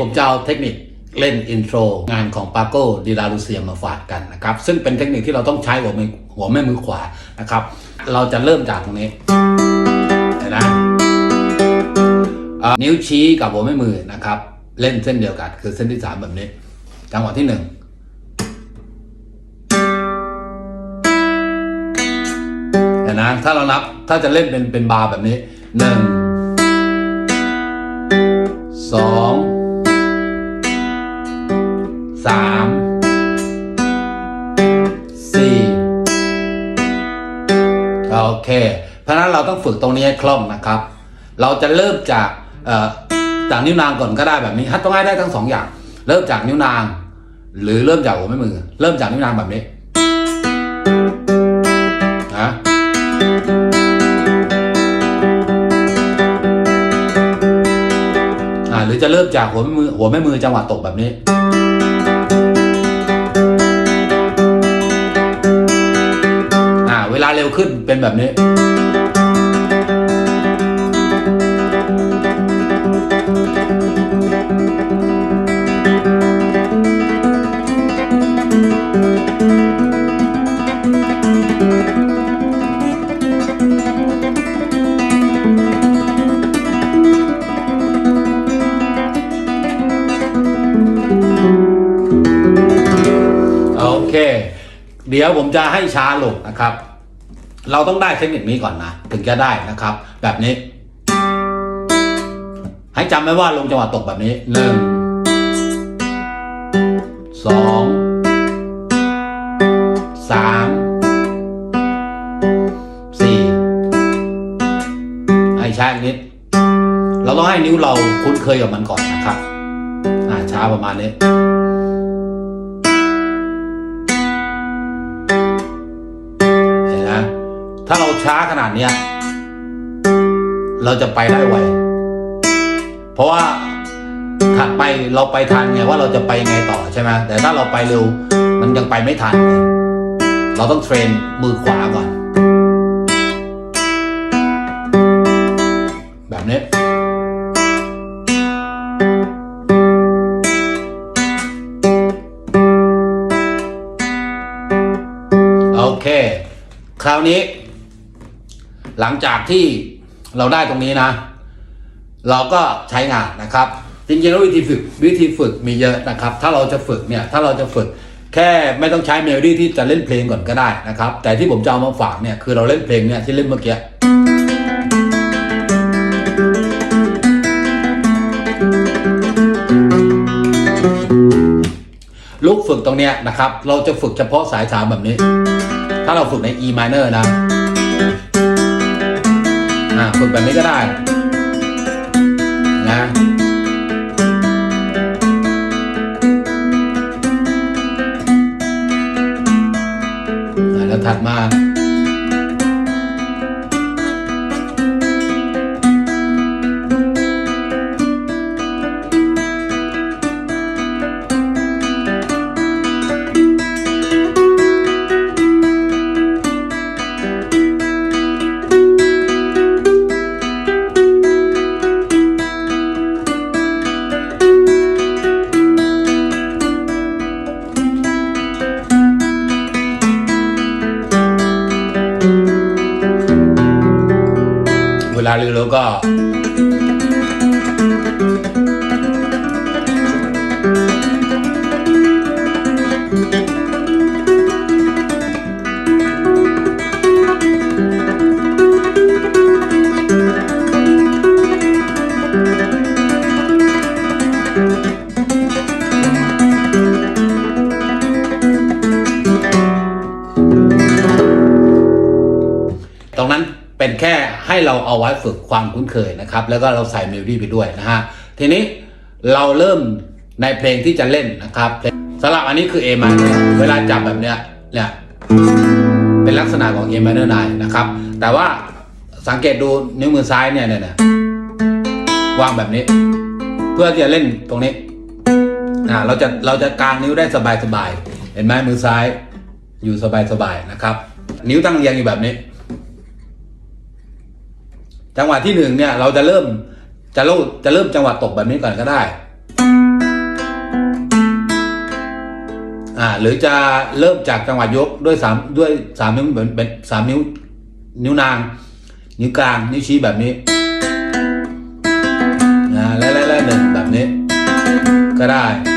ผมจะเอาเทคนิคเล่นอินโทรงานของปาโก้ดิลาลูเซียมาฝากกันนะครับ ซึ่งเป็นเทคนิคที่เราต้องใช้หัวมือหัวแม่มือขวานะครับ เราจะเริ่มจากตรงนี้เห็นไหมนิ้วชี้กับหัวแม่มือนะครับ เล่นเส้นเดียวกัน คือเส้นที่สามแบบนี้ จังหวะที่หนึ่งเห็นนะถ้าเรานับถ้าจะเล่นเป็นเป็นบาร์แบบนี้หนึ่งสอง นั้นเราต้องฝึกตรงนี้ให้คล่องนะครับ เราจะเริ่มจากจากนิ้วนางก่อนก็ได้แบบนี้ฮัตต้องให้ได้ทั้งสองอย่าง เริ่มจากนิ้วนาง หรือเริ่มจากหัวแม่มือ เริ่มจากนิ้วนางแบบนี้นะอ่าหรือจะเริ่มจากหัวแม่มือหัวแม่มือจังหวะตกแบบนี้อ่าเวลาเร็วขึ้นเป็นแบบนี้ เค เดี๋ยวผมจะให้ช้าลงนะครับ เราต้องได้เทคนิคนี้ก่อนนะ ถึงจะได้นะครับ แบบนี้ ให้จำไว้ว่าลงจังหวะตกแบบนี้หนึ่งสองสามสี่ให้ช้าอีกนิด เราต้องให้นิ้วเราคุ้นเคยกับมันก่อนนะครับ อ่าช้าประมาณนี้ ถ้าเราช้าขนาดเนี้ยเราจะไปได้ไว เพราะว่าถัดไปเราไปทันไงว่าเราจะไปไงต่อใช่ไหมแต่ถ้าเราไปเร็วมันยังไปไม่ทัน เราต้องเทรนมือขวาก่อน แบบนี้ โอเค คราวนี้ หลังจากที่เราได้ตรงนี้นะ เราก็ใช้งานนะครับ จริงๆแล้ววิธีฝึกวิธีฝึกมีเยอะนะครับ ถ้าเราจะฝึกเนี่ยถ้าเราจะฝึกแค่ไม่ต้องใช้เมโลดี้ที่จะเล่นเพลงก่อนก็ได้นะครับ แต่ที่ผมจะเอามาฝากเนี่ยคือเราเล่นเพลงเนี่ยที่เล่นเมื่อกี้ลูกฝึกตรงเนี้ยนะครับ เราจะฝึกเฉพาะสายสามแบบนี้ ถ้าเราฝึกใน E minor นะ ฝึกแบบนี้ก็ได้นะแล้วถัดมา เวล ให้เราเอาไว้ฝึกความคุ้นเคยนะครับ แล้วก็เราใส่เมโลดี้ไปด้วยนะฮะ ทีนี้เราเริ่มในเพลงที่จะเล่นนะครับสำหรับอันนี้คือ A minor เวลาจับแบบเนี้ยเนี่ยเป็นลักษณะของ A minor 9นะครับ แต่ว่าสังเกตดูนิ้วมือซ้ายเนี่ยเนี่ยวางแบบนี้ เพื่อที่จะเล่นตรงนี้อ่าเราจะเราจะกางนิ้วได้สบายๆเห็นไหมมือซ้ายอยู่สบายๆนะครับ นิ้วตั้งเรียงอยู่แบบนี้ จังหวะที่หนึ่งเนี่ยเราจะเริ่มจะเริ่มจะเริ่มจังหวะตกแบบนี้ก่อนก็ได้อ่าหรือจะเริ่มจากจังหวะยกด้วยสามด้วยสามนิ้วเหมือนป็นสามนิ้วนิ้วนาง นิ้วกลางนิ้วชี้แบบนี้นะและและและหนึ่งแบบนี้ ก็ได้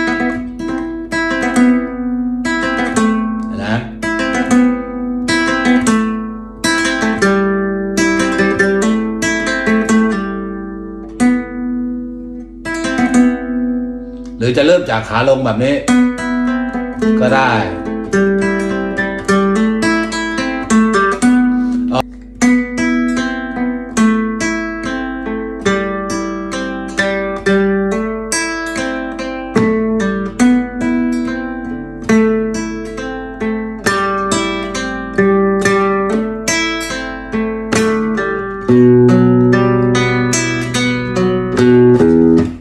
จะเริ่มจากขาลงแบบนี้ ก็ได้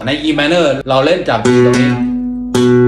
ใน E minor เราเล่นจากตรงนี้ Thank you.